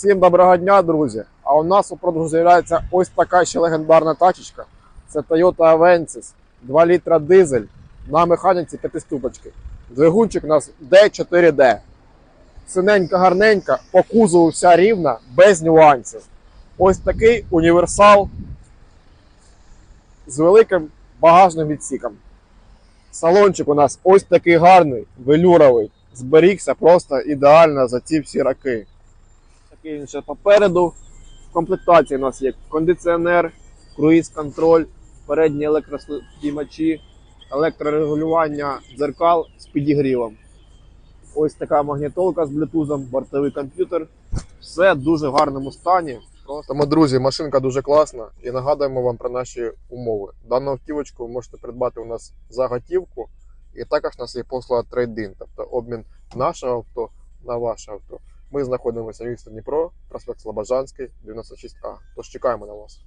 Всім доброго дня, друзі! А у нас у продажу з'являється ось така ще легендарна тачечка. Це Toyota Avensis, 2 літра дизель на механіці п'ятиступочки. Двигунчик у нас D4D. Синенька гарненька, по кузову вся рівна, без нюансів. Ось такий універсал з великим багажним відсіком. Салончик у нас ось такий гарний, велюровий. Зберігся просто ідеально за ці всі роки. Такий він ще попереду. В комплектації у нас є кондиціонер, круїз-контроль, передні електростіймачі, електрорегулювання дзеркал з підігрівом. Ось така магнітолка з блютузом, бортовий комп'ютер. Все в дуже гарному стані. Тому, друзі, машинка дуже класна і нагадуємо вам про наші умови. Дану автівочку ви можете придбати у нас за готівку, і також у нас є послуга трейдин, тобто обмін нашого авто на ваше авто. Ми знаходимося в місті Дніпро, проспект Слобожанський, 96А. Тож чекаємо на вас.